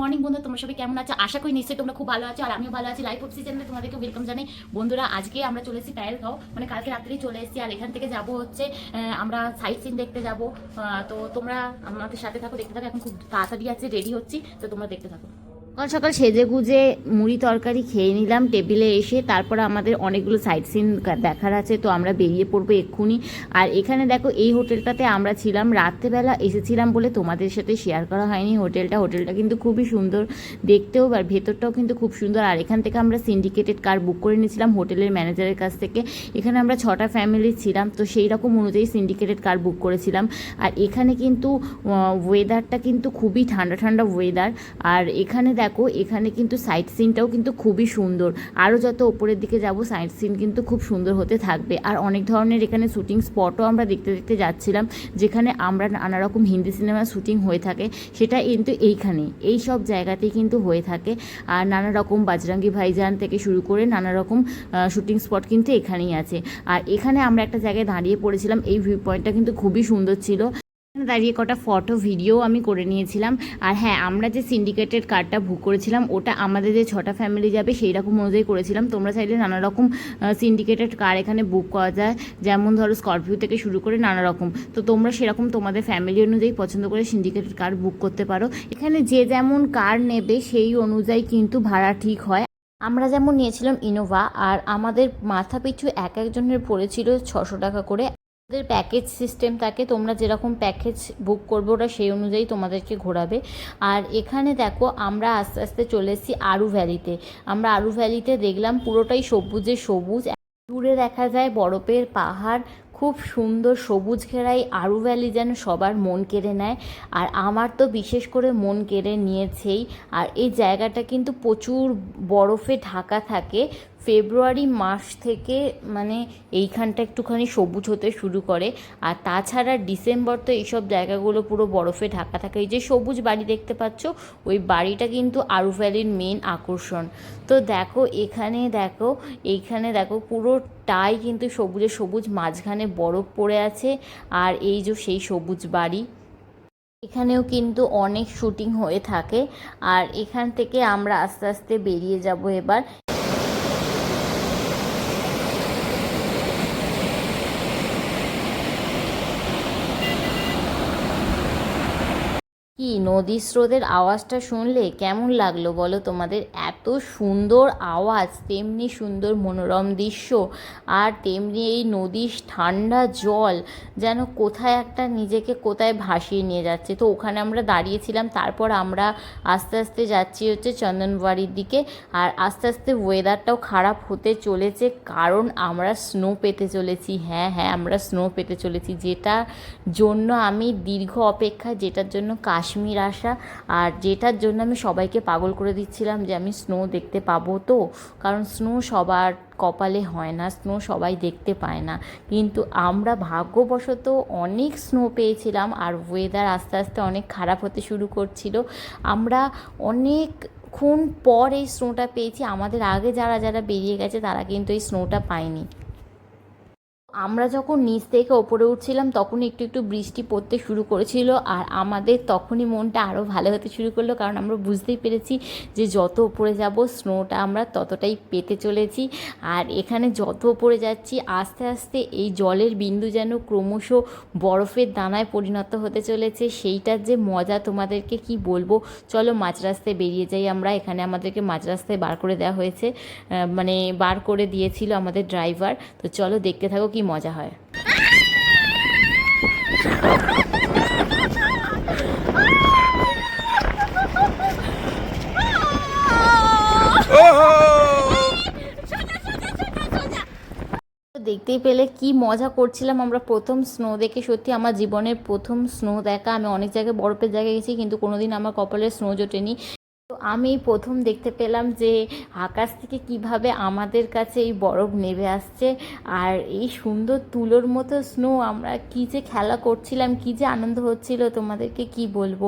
Morning বন্ধু তোমরা সবাই কেমন আছো? আশা করি নিশ্চয়ই তোমরা খুব ভালো আছো, আর আমিও ভালো আছি। লাইফ অফ সিজনে তোমাদেরকে ওয়েলকাম জানাই। বন্ধুরা, আজকে আমরা চলে এসেছি প্যারেলগাঁও। মানে কালকে রাত্রেই চলে এসেছি, আর এখান থেকে যাব হচ্ছে আমরা সাইট সিন দেখতে যাব। তো তোমরা আমাদের সাথে থাকো, দেখতে থাকো। এখন খুব তাড়াতাড়ি আছে রেডি হচ্ছি। তো তোমরা দেখতে থাকো। সকাল সকাল সেজে গুজে মুড়ি তরকারি খেয়ে নিলাম, টেবিলে এসে তারপর আমাদের অনেকগুলো সাইট সিন দেখার আছে, তো আমরা বেরিয়ে পড়ব এক্ষুনি। আর এখানে দেখো, এই হোটেলটাতে আমরা ছিলাম, রাত্রেবেলা এসেছিলাম বলে তোমাদের সাথে শেয়ার করা হয়নি হোটেলটা। হোটেলটা কিন্তু খুবই সুন্দর দেখতেও আর ভেতরটাও কিন্তু খুব সুন্দর। আর এখান থেকে আমরা সিন্ডিকেটেড কার বুক করে নিয়েছিলাম হোটেলের ম্যানেজারের কাছ থেকে। এখানে আমরা ছটা ফ্যামিলি ছিলাম, তো সেই রকম অনুযায়ী সিন্ডিকেটেড কার বুক করেছিলাম। আর এখানে কিন্তু ওয়েদারটা কিন্তু খুবই ঠান্ডা ঠান্ডা ওয়েদার আর এখানে দেখো এখানে কিন্তু সাইট সিনটাও কিন্তু খুবই সুন্দর। আরও যত ওপরের দিকে যাব সাইট সিন কিন্তু খুব সুন্দর হতে থাকবে। আর অনেক ধরনের এখানে শুটিং স্পটও আমরা দেখতে দেখতে যাচ্ছিলাম, যেখানে আমরা নানা রকম হিন্দি সিনেমা শুটিং হয়ে থাকে। সেটা কিন্তু এইখানে এই সব জায়গাতেই কিন্তু হয়ে থাকে। আর নানা রকম বাজরাঙ্গি ভাইজান থেকে শুরু করে নানা রকম শুটিং স্পট কিন্তু এখানেই আছে। আর এখানে আমরা একটা জায়গায় দাঁড়িয়ে পড়েছিলাম, এই ভিউ পয়েন্টটা কিন্তু খুবই সুন্দর ছিল। দাঁড়িয়ে কটা ফটো ভিডিও আমি করে নিয়েছিলাম। আর হ্যাঁ আমরা যে সিন্ডিকেটেড কার্ডটা বুক করেছিলাম, ওটা আমাদের যে ছটা ফ্যামিলি যাবে, সেই রকম অনুযায়ী করেছিলাম। তোমরা চাইলে নানা রকম সিন্ডিকেটেড কার এখানে বুক করা যায়। যেমন ধরো স্করপিও থেকে শুরু করে নানা রকম। তো তোমরা সেরকম তোমাদের ফ্যামিলি অনুযায়ী পছন্দ করে সিন্ডিকেটেড কার বুক করতে পারো। এখানে যে যেমন কার নেবে, সেই অনুযায়ী কিন্তু ভাড়া ঠিক হয়। আমরা যেমন নিয়েছিলাম ইনোভা আর আমাদের মাথা পিছু এক একজনের পড়েছিল ছশো টাকা করে। ওদের প্যাকেজ সিস্টেম থাকে তোমরা যেরকম প্যাকেজ বুক করবে ওরা সেই অনুযায়ী তোমাদেরকে ঘোরাবে। আর এখানে দেখো, আমরা আস্তে আস্তে চলে এসেছি আরু ভ্যালিতে আমরা আরু ভ্যালিতে দেখলাম পুরোটাই সবুজে সবুজ। দূরে দেখা যায় বরফের পাহাড়, খুব সুন্দর সবুজ ঘেরাই। আরু ভ্যালি যেন সবার মন কেড়ে নেয়। আর আমার তো বিশেষ করে মন কেড়ে নিয়েছেই। আর এই জায়গাটা কিন্তু প্রচুর বরফে ঢাকা থাকে। ফেব্রুয়ারি মাস থেকে মানে এইখানটা একটুখানি সবুজ হতে শুরু করে। আর তাছাড়া ডিসেম্বর তো এইসব জায়গাগুলো পুরো বরফে ঢাকা থাকে। এই যে সবুজ বাড়ি দেখতে পাচ্ছ, ওই বাড়িটা কিন্তু আরু ভ্যালির মেন আকর্ষণ। তো দেখো, এখানে দেখো, এইখানে দেখো, পুরোটাই কিন্তু সবুজে সবুজ, মাঝখানে বরফ পড়ে আছে। আর এই যে সেই সবুজ বাড়ি, এখানেও কিন্তু অনেক শুটিং হয়ে থাকে। আর এখান থেকে আমরা আস্তে আস্তে বেরিয়ে যাব এবার। কি নদীর স্রোতের আওয়াজটা শুনলে কেমন লাগল বলো? তোমাদের এত সুন্দর আওয়াজ, তেমনি সুন্দর মনোরম দৃশ্য আর তেমনি এই নদীর ঠান্ডা জল যেন কোথায় একটা নিজেকে কোথায় ভাসিয়ে নিয়ে যাচ্ছে। তো ওখানে আমরা দাঁড়িয়েছিলাম, তারপর আমরা আস্তে আস্তে যাচ্ছি হচ্ছে চন্দনবাড়ির দিকে আর আস্তে আস্তে ওয়েদারটাও খারাপ হতে চলেছে কারণ আমরা স্নো পেতে চলেছি। হ্যাঁ হ্যাঁ আমরা স্নো পেতে চলেছি। যেটা জন্য আমি দীর্ঘ অপেক্ষা, যেটার জন্য কাশ্মীর আসা। আর যেটার জন্য আমি সবাইকে পাগল করে দিচ্ছিলাম যে আমি স্নো দেখতে পাবো তো, কারণ স্নো সবার কপালে হয় না স্নো সবাই দেখতে পায় না। কিন্তু আমরা ভাগ্যবশত অনেক স্নো পেয়েছিলাম আর ওয়েদার আস্তে আস্তে অনেক খারাপ হতে শুরু করছিল। আমরা অনেক অনেকক্ষণ পর এই স্নোটা পেয়েছি। আমাদের আগে যারা যারা বেরিয়ে গেছে তারা কিন্তু এই স্নোটা পায়নি। আমরা যখন নিচ থেকে ওপরে উঠছিলাম তখন একটু একটু বৃষ্টি পড়তে শুরু করেছিল আর আমাদের তখনই মনটা আরও ভালো হতে শুরু করল কারণ আমরা বুঝতেই পেরেছি যে যত ওপরে যাব স্নোটা আমরা ততটাই পেতে চলেছি। আর এখানে যত ওপরে যাচ্ছি, আস্তে আস্তে এই জলের বিন্দু যেন ক্রমশ বরফের দানায় পরিণত হতে চলেছে। সেইটার যে মজা তোমাদেরকে কি বলব? চলো মাঝ রাস্তায় বেরিয়ে যাই আমরা। এখানে আমাদেরকে মাঝ রাস্তায় বার করে দেওয়া হয়েছে। মানে বার করে দিয়েছিল আমাদের ড্রাইভার তো চলো দেখতে থাকো কি মজা হয়। দেখতেই পেলে কি মজা করছিলাম আমরা প্রথম স্নো দেখে। সত্যি আমার জীবনের প্রথম স্নো দেখা। আমি অনেক জায়গায় বরফের জায়গায় গেছি, কিন্তু কোনোদিন আমার কপালে স্নো জোটেনি। আমি প্রথম দেখতে পেলাম যে আকাশ থেকে কীভাবে আমাদের কাছে এই বরফ নেমে আসছে আর এই সুন্দর তুলোর মতো স্নো আমরা কি যে খেলা করছিলাম, কি যে আনন্দ হচ্ছিল, তোমাদেরকে কি বলব?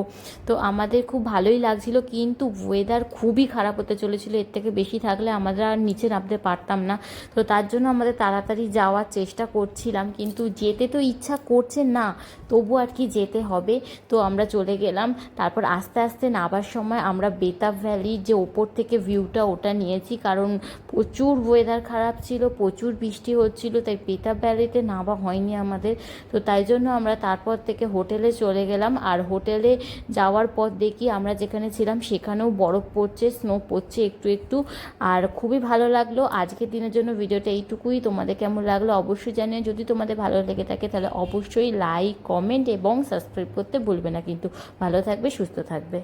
তো আমাদের খুব ভালোই লাগছিল, কিন্তু ওয়েদার খুবই খারাপ হতে চলেছিল, এর থেকে বেশি থাকলে আমরা আর নিচে নামতে পারতাম না। তো তার জন্য আমাদের তাড়াতাড়ি যাওয়ার চেষ্টা করছিলাম, কিন্তু যেতে তো ইচ্ছা করছে না, তবু আর কি যেতে হবে। তো আমরা চলে গেলাম, তারপর আস্তে আস্তে নাবার সময় আমরা বেতাব ভ্যালির যে ওপর থেকে ভিউটা ওটা নিয়েছি। কারণ প্রচুর ওয়েদার খারাপ ছিল, প্রচুর বৃষ্টি হচ্ছিল, তাই বেতাব ভ্যালিতে নামা হয়নি আমাদের। তো তাই জন্য আমরা তারপর থেকে হোটেলে চলে গেলাম। আর হোটেলে যাওয়ার পর দেখি, আমরা যেখানে ছিলাম সেখানেও বরফ পড়ছে স্নো পড়ছে একটু একটু। আর খুবই ভালো লাগল। আজকের দিনের জন্য ভিডিওটা এইটুকুই। তোমাদের কেমন লাগল অবশ্যই জানিয়ে যদি তোমাদের ভালো লেগে থাকে তাহলে অবশ্যই লাইক কমেন্ট এবং সাবস্ক্রাইব করতে ভুলবে না। কিন্তু ভালো থাকবে, সুস্থ থাকবে।